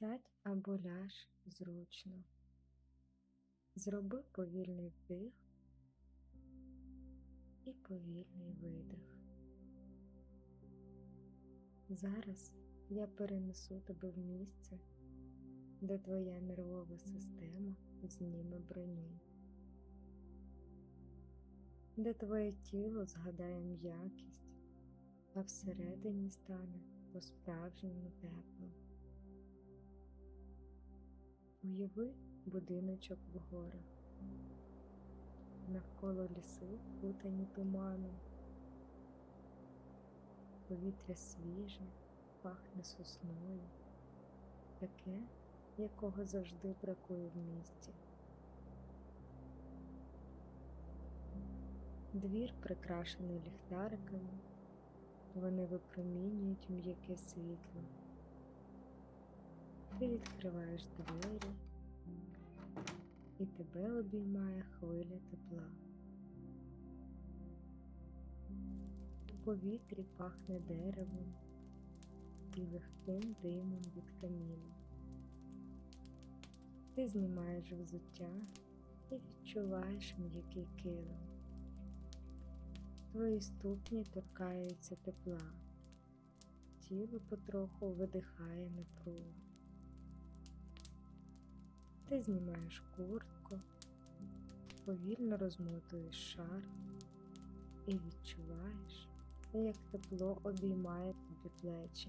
Сядь або ляж зручно. Зроби повільний вдих і повільний видих. Зараз я перенесу тебе в місце, де твоя нервова система зніме броню, де твоє тіло згадає м'якість, а всередині стане по-справжньому тепло. Уяви будиночок в горах, навколо ліси путані туманом, повітря свіже, пахне сосною, таке, якого завжди бракує в місті. Двір прикрашений ліхтариками, вони випромінюють м'яке світло. Ти відкриваєш двері, і тебе обіймає хвиля тепла. У повітрі пахне деревом і легким димом від каміну. Ти знімаєш взуття і відчуваєш м'який килим. Твої ступні торкаються тепла, тіло потроху видихає напругу. Ти знімаєш куртку, повільно розмотуєш шар і відчуваєш, як тепло обіймає тобі плечі.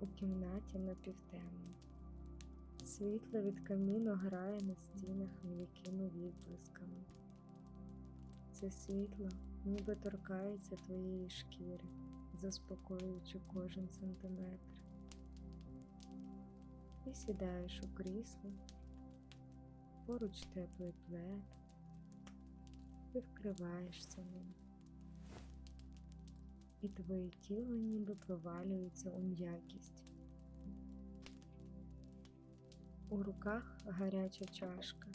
У кімнаті напівтемно. Світло від каміну грає на стінах м'якими відблисками. Це світло ніби торкається твоєї шкіри, заспокоюючи кожен сантиметр. Ти сідаєш у крісло, поруч теплий плед, ти вкриваєшся ним, і твоє тіло ніби провалюється у м'якість. У руках гаряча чашка,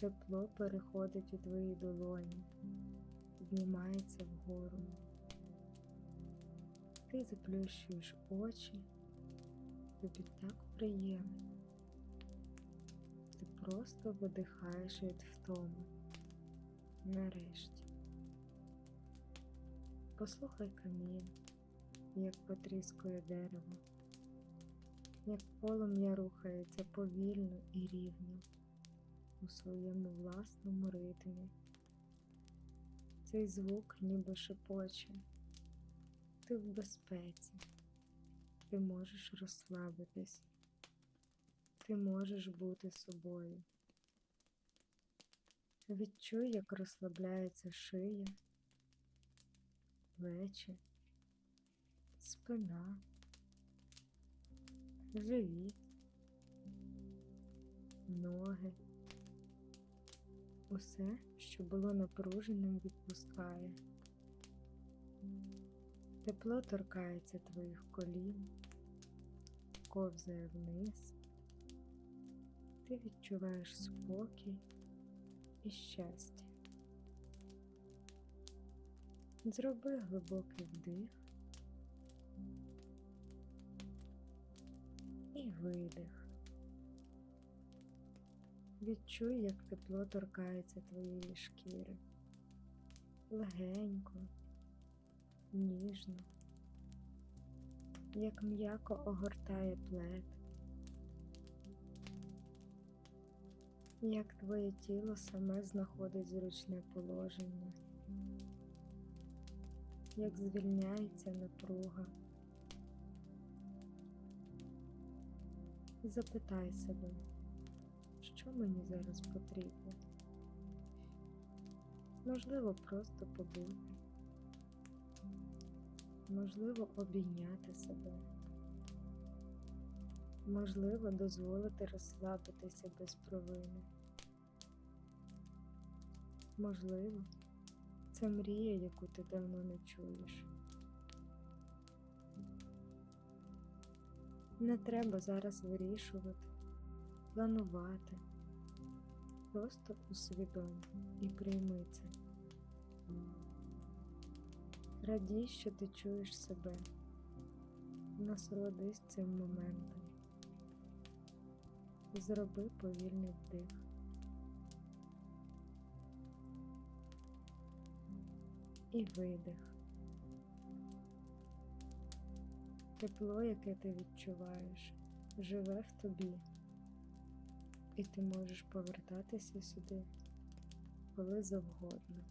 тепло переходить у твої долоні, піднімається вгору. Ти заплющуєш очі. Тобі так приємно. Ти просто видихаєш від втоми. Нарешті. Послухай камін, як потріскує дерево, як полум'я рухається повільно і рівно у своєму власному ритмі. Цей звук ніби шепоче. Ти в безпеці ти можеш розслабитись, ти можеш бути собою. Відчуй, як розслабляється шия, плечі, спина, живіт, ноги. Усе, що було напруженим, відпускає. Тепло торкається твоїх колін, ковзає вниз, ти відчуваєш спокій і щастя. Зроби глибокий вдих і видих. Відчуй, як тепло торкається твоєї шкіри. Легенько ніжно, як м'яко огортає плед, як твоє тіло саме знаходить зручне положення, як звільняється напруга. Запитай себе, що мені зараз потрібно. Можливо, просто побути можливо обійняти себе, можливо дозволити розслабитися без провини. Можливо, це мрія, яку ти давно не чуєш. Не треба зараз вирішувати, планувати. Просто усвідом і прийми це. Радій, що ти чуєш себе. Насолодись цим моментом. Зроби повільний вдих. І видих. Тепло, яке ти відчуваєш, живе в тобі, і ти можеш повертатися сюди коли завгодно.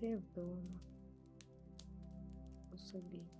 Ти вдома у собі.